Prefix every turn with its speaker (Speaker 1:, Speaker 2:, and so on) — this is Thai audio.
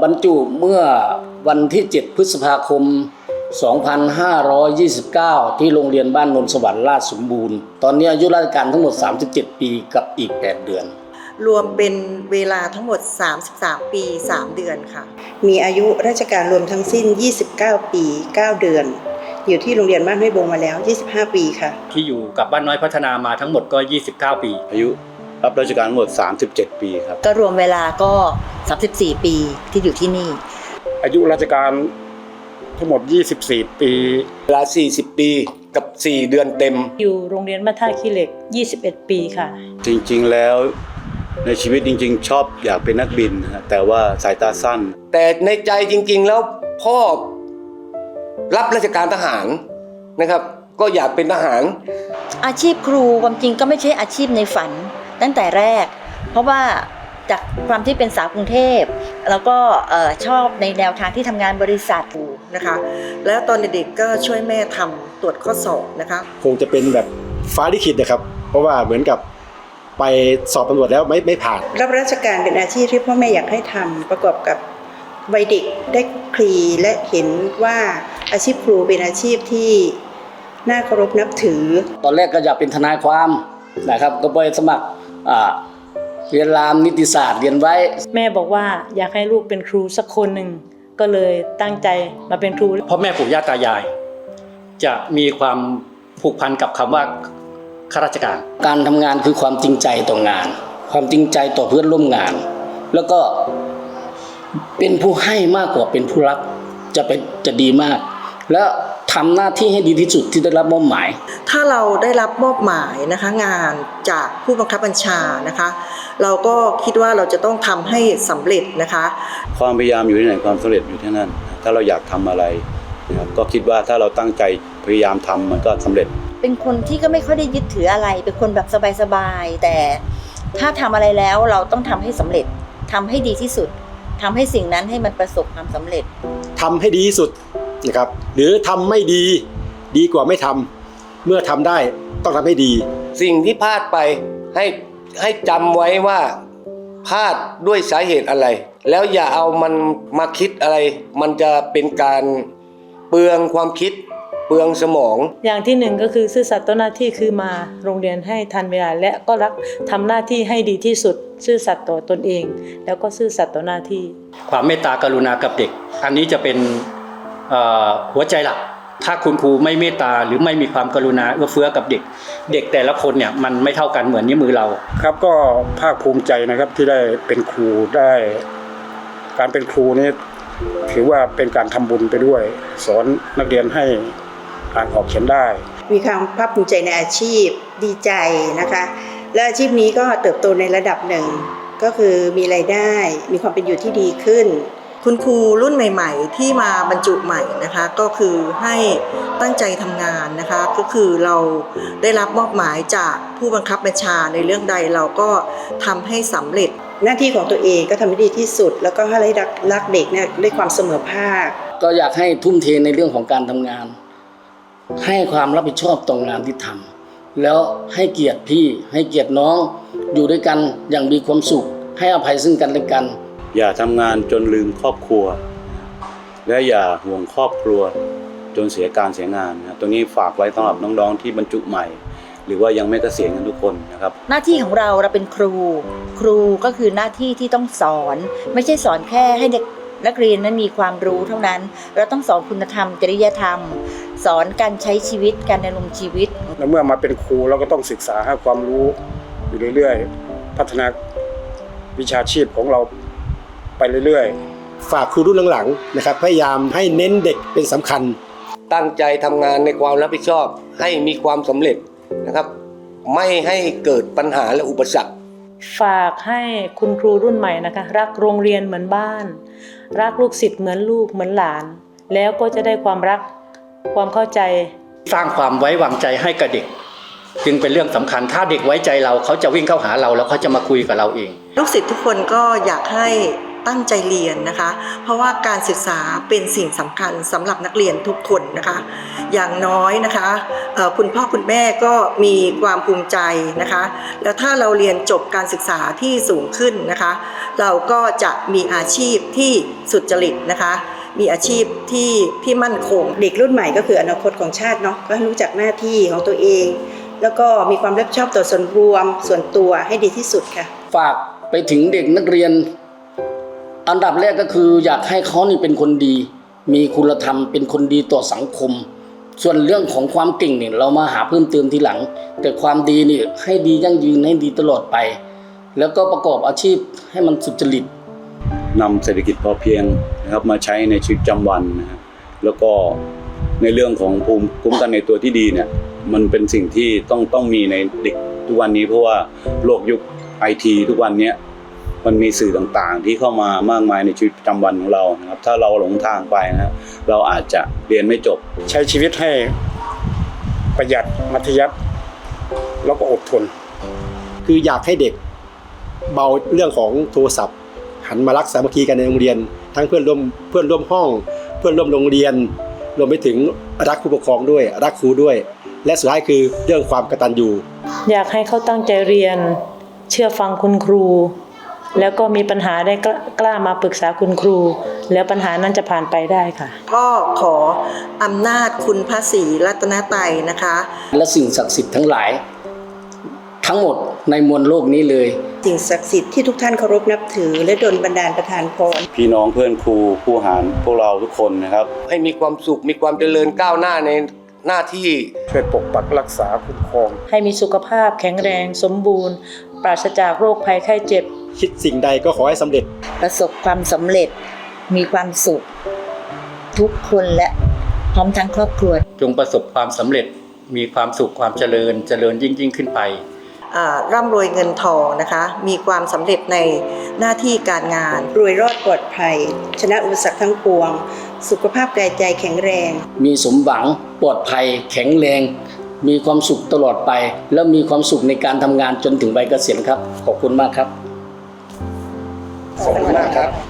Speaker 1: เอ่อบรรจุเมื่อวันที่ 7 พฤษภาคม 2529 ที่โรงเรียนบ้านนนท์สวรรค์ราชสมบูรณ์ ตอนนี้อายุราชการทั้งหมด 37 ปีกับอีก 8 เดือน
Speaker 2: รวมเป็นเวลาทั้งหมด 33 ปี 3 เดือนค่ะ
Speaker 3: มีอายุราชการรวมทั้งสิ้น 29 ปี 9 เดือน อยู่ที่โรงเรียนบ้านห้วยบงมาแล้ว 25 ปีค่ะ
Speaker 4: ที่อยู่กับบ้านน้อยพัฒนามาทั้งหมดก็ 29 ปี
Speaker 5: อายุ รับราชการทั้งหมด 37 ปีครับ
Speaker 6: ก็รวมเวลาก็ 34 ปีที่อยู่ที่นี่
Speaker 7: อายุราชการทั้งหมด 24 ปี
Speaker 8: เวลา 40 ปีกับ 4 เดือนเต็ม
Speaker 9: อยู่โรงเรียนบ้านท่าขี้เหล็ก 21 ปีค่ะ
Speaker 5: จริงๆแล้วในชีวิตจริง ๆ ชอบอยากเป็นนักบินนะฮะแต่ว่าสายตาสั้น
Speaker 8: แต่ในใจจริง ๆ แล้วพ่อรับราชการทหารนะครับ ก็อยากเป็นทหาร
Speaker 6: อาชีพครูความจริงก็ไม่ใช่อาชีพในฝัน ตั้งแต่แรก เพราะว่าจากความที่เป็นสาวกรุงเทพ แล้วก็เอ่อชอบในแนวทางที่ทำงานบริษัท
Speaker 2: นะคะ แล้วตอนเด็กๆก็ช่วยแม่ทำตรวจข้อสอบนะคะ
Speaker 10: คงจะเป็นแบบฟ้าลิขิตนะครับ เพราะว่าเหมือนกับไปสอบตำรวจแล้วไม่ไม่ผ่าน
Speaker 3: รับราชการเป็นอาชีพที่พ่อแม่อยากให้ทำประกอบกับวัยเด็กได้คลีและเห็นว่าอาชีพครูเป็นอาชีพที่น่าเคารพนับถือ
Speaker 1: ตอนแรกก็อยากเป็นทนายความนะครับก็ไปสมัครอ่า เรียนรามนิติศาสตร์เรียนไว้
Speaker 9: แม่บอกว่าอยากให้ลูกเป็นครูสักคนหนึ่งก็เลยตั้งใจมาเป็นครู
Speaker 4: พ่อแม่ปู่ย่าตายาย จะมีความผูกพันกับคำว่าข้าราชการ
Speaker 1: การทำงานคือความจริงใจต่องาน ความจริงใจต่อเพื่อนร่วมงาน แล้วก็เป็นผู้ให้มากกว่าเป็นผู้รับจะเป็นจะดีมาก แล้ว ทำหน้าที่ให้ดีที่สุดที่ได้รับมอบหมาย
Speaker 2: ถ้าเราได้รับมอบหมายนะคะงานจากผู้บังคับบัญชานะคะ เราก็คิดว่าเราจะต้องทำให้สำเร็จนะคะ
Speaker 5: ความพยายามอยู่ที่ไหนความสำเร็จอยู่ที่นั่น ถ้าเราอยากทำอะไรนะครับก็คิดว่าถ้าเราตั้งใจพยายามทำมันก็สำเร็จ
Speaker 6: เป็นคนที่ก็ไม่ค่อยได้ยึดถืออะไร เป็นคนแบบสบายๆแต่ถ้าทำอะไรแล้วเราต้องทำให้สำเร็จทำให้ดีที่สุดทำให้สิ่งนั้นให้มันประสบความสำเร็จ
Speaker 10: ทำให้ดีที่สุด นะครับ หรือทำไม่ดีดีกว่าไม่ทำเมื่อทำได้ต้องทำให้ดี
Speaker 8: สิ่งที่พลาดไปให้ให้จำไว้ว่าพลาดด้วยสาเหตุอะไร แล้วอย่าเอามันมาคิดอะไร มันจะเป็นการเปลืองความคิดเปลืองสมอง
Speaker 9: อย่างที่หนึ่งก็คือซื่อสัตย์ต่อหน้าที่คือมาโรงเรียนให้ทันเวลาและก็รักทำหน้าที่ให้ดีที่สุด ซื่อสัตย์ต่อตนเอง แล้วก็ซื่อสัตย์ต่อหน้าที่
Speaker 4: ความเมตตากรุณากับเด็ก อันนี้จะเป็นเอ่อ หัวใจหลัก ถ้าคุณครูไม่เมตตาหรือไม่มีความกรุณาเอื้อเฟื้อกับเด็ก เด็กแต่ละคนเนี่ยมันไม่เท่ากันเหมือนนิ้วมือเรา
Speaker 7: ครับก็ภาคภูมิใจนะครับที่ได้เป็นครูได้ การเป็นครูนี่ถือว่าเป็นการทำบุญไปด้วย สอนนักเรียนให้อ่านออกเขียนได้
Speaker 3: มีความภาคภูมิใจในอาชีพดีใจนะคะ และอาชีพนี้ก็เติบโตในระดับหนึ่ง ก็คือมีรายได้ มีความเป็นอยู่ที่ดีขึ้น
Speaker 2: คุณครูรุ่นใหม่ ๆ ที่มาบรรจุใหม่นะคะก็คือให้ตั้งใจทำงานนะคะก็คือเราได้รับมอบหมายจากผู้บังคับบัญชาในเรื่องใดเราก็ทำให้สำเร็จ
Speaker 3: หน้าที่ของตัวเองก็ทำให้ดีที่สุด แล้วก็ให้รักรักเด็กเนี่ยด้วยความเสมอภาค
Speaker 1: ก็อยากให้ทุ่มเทในเรื่องของการทำงาน ให้ความรับผิดชอบต่องงานที่ทำแล้วให้เกียรติพี่ให้เกียรติน้องอยู่ด้วยกันอย่างมีความสุข ให้อภัยซึ่งกันและกัน
Speaker 5: อย่าทำงานจนลืมครอบครัว และอย่าห่วงครอบครัว จนเสียการเสียงานนะตรงนี้ฝากไว้สำหรับน้องๆที่บรรจุใหม่ หรือว่ายังไม่เกษียณกันทุกคนนะครับ
Speaker 6: หน้าที่ของเราเราเป็นครู ครูก็คือหน้าที่ที่ต้องสอน ไม่ใช่สอนแค่ให้เด็กนักเรียนนั้นมีความรู้เท่านั้น เราต้องสอนคุณธรรม จริยธรรม สอนการใช้ชีวิตการดำรงชีวิต
Speaker 7: แล้วเมื่อมาเป็นครูเราก็ต้องศึกษาหาความรู้อยู่เรื่อยๆ พัฒนาวิชาชีพของเรา ไปเรื่อยๆ
Speaker 10: ฝากครูรุ่นหลังๆนะครับพยายามให้เน้นเด็กเป็นสำคัญ
Speaker 8: ตั้งใจทำงานในความรับผิดชอบ ให้มีความสำเร็จนะครับ ไม่ให้เกิดปัญหาและอุปสรรค
Speaker 9: ฝากให้คุณครูรุ่นใหม่นะคะ รักโรงเรียนเหมือนบ้าน รักลูกศิษย์เหมือนลูกเหมือนหลาน แล้วก็จะได้ความรักความเข้าใจ
Speaker 4: สร้างความไว้วางใจให้กับเด็ก จึงเป็นเรื่องสำคัญถ้าเด็กไว้ใจเราเขาจะวิ่งเข้าหาเราแล้วเขาจะมาคุยกับเราเอง
Speaker 2: ลูกศิษย์ทุกคนก็อยากให้ ตั้งใจเรียนนะคะ เพราะว่าการศึกษาเป็นสิ่งสำคัญสำหรับนักเรียนทุกคนนะคะ อย่างน้อยนะคะคุณพ่อคุณแม่ก็มีความภูมิใจนะคะ แล้วถ้าเราเรียนจบการศึกษาที่สูงขึ้นนะคะ เราก็จะมีอาชีพที่สุจริตนะคะมีอาชีพที่ที่มั่นคง
Speaker 3: เด็กรุ่นใหม่ก็คืออนาคตของชาติเนาะก็ให้รู้จักหน้าที่ของตัวเอง แล้วก็มีความรับผิดชอบต่อส่วนรวมส่วนตัวให้ดีที่สุดค่ะ
Speaker 1: ฝากไปถึงเด็กนักเรียน อันดับแรกก็คืออยากให้เขานี่เป็นคนดี มีคุณธรรมเป็นคนดีต่อสังคม ส่วนเรื่องของความเก่งเนี่ยเรามาหาเพิ่มเติมทีหลัง แต่ความดีนี่ให้ดียั่งยืนให้ดีตลอดไป แล้วก็ประกอบอาชีพให้มันสุจริต
Speaker 5: นำเศรษฐกิจพอเพียงนะครับมาใช้ในชีวิตประจำวันนะฮะแล้วก็ในเรื่องของภูมิคุ้มกันในตัวที่ดีเนี่ยมันเป็นสิ่งที่ต้องต้องมีในเด็กทุกวันนี้เพราะว่าโลกยุคไอทีทุกวันเนี้ย มันมีสื่อต่างๆ ที่เข้ามามากมายในชีวิตประจำวันของเรานะครับ ถ้าเราหลงทางไปนะฮะเราอาจจะเรียนไม่จบ
Speaker 7: ใช้ชีวิตให้ประหยัดมัธยัติแล้วก็อดทน
Speaker 10: คืออยากให้เด็กเบาเรื่องของโทรศัพท์ หันมารักสามัคคีกันในโรงเรียน ทั้งเพื่อนร่วมเพื่อนร่วมห้อง เพื่อนร่วมโรงเรียนรวมไปถึงรักผู้ปกครองด้วย รักครูด้วย และสุดท้ายคือเรื่องความกตัญญู
Speaker 9: อยากให้เขาตั้งใจเรียน เชื่อฟังคุณครู แล้วก็มีปัญหาได้กล้ากล้ามาปรึกษาคุณครู แล้วปัญหานั้นจะผ่านไปได้ค่ะ
Speaker 2: ก็ขออำนาจคุณพระศรีรัตนตรัยนะคะ
Speaker 1: และสิ่งศักดิ์สิทธิ์ทั้งหลาย ทั้งหมดในมวลโลกนี้เลย
Speaker 3: สิ่งศักดิ์สิทธิ์ที่ทุกท่านเคารพนับถือ และดลบันดาลประทานพร
Speaker 5: พี่น้องเพื่อนครูผู้หารพวกเราทุกคนนะครับ
Speaker 8: ให้มีความสุขมีความเจริญก้าวหน้าในหน้าที่
Speaker 7: ช่วยปกปักรักษาคุ้มครอง
Speaker 9: ให้มีสุขภาพแข็งแรงสมบูรณ์ ปราศจากโรคภัยไข้เจ็บ
Speaker 10: คิดสิ่งใดก็ขอให้สำเร็จ
Speaker 6: ประสบความสำเร็จมีความสุข ทุกคนและพร้อมทั้งครอบครัว
Speaker 4: จงประสบความสำเร็จมีความสุขความเจริญเจริญยิ่งยิ่งขึ้นไป
Speaker 2: อ่าร่ำรวยเงินทองนะคะ มีความสำเร็จในหน้าที่การงาน
Speaker 3: รวยรอดปลอดภัย ชนะอุปสรรคทั้งปวง สุขภาพกายใจแข็งแรง
Speaker 1: มีสมหวังปลอดภัยแข็งแรง มีความสุขตลอดไป แล้วมีความสุขในการทำงานจนถึงใบเกษียณครับ ขอบคุณมากครับ
Speaker 8: ขอบคุณมากครับ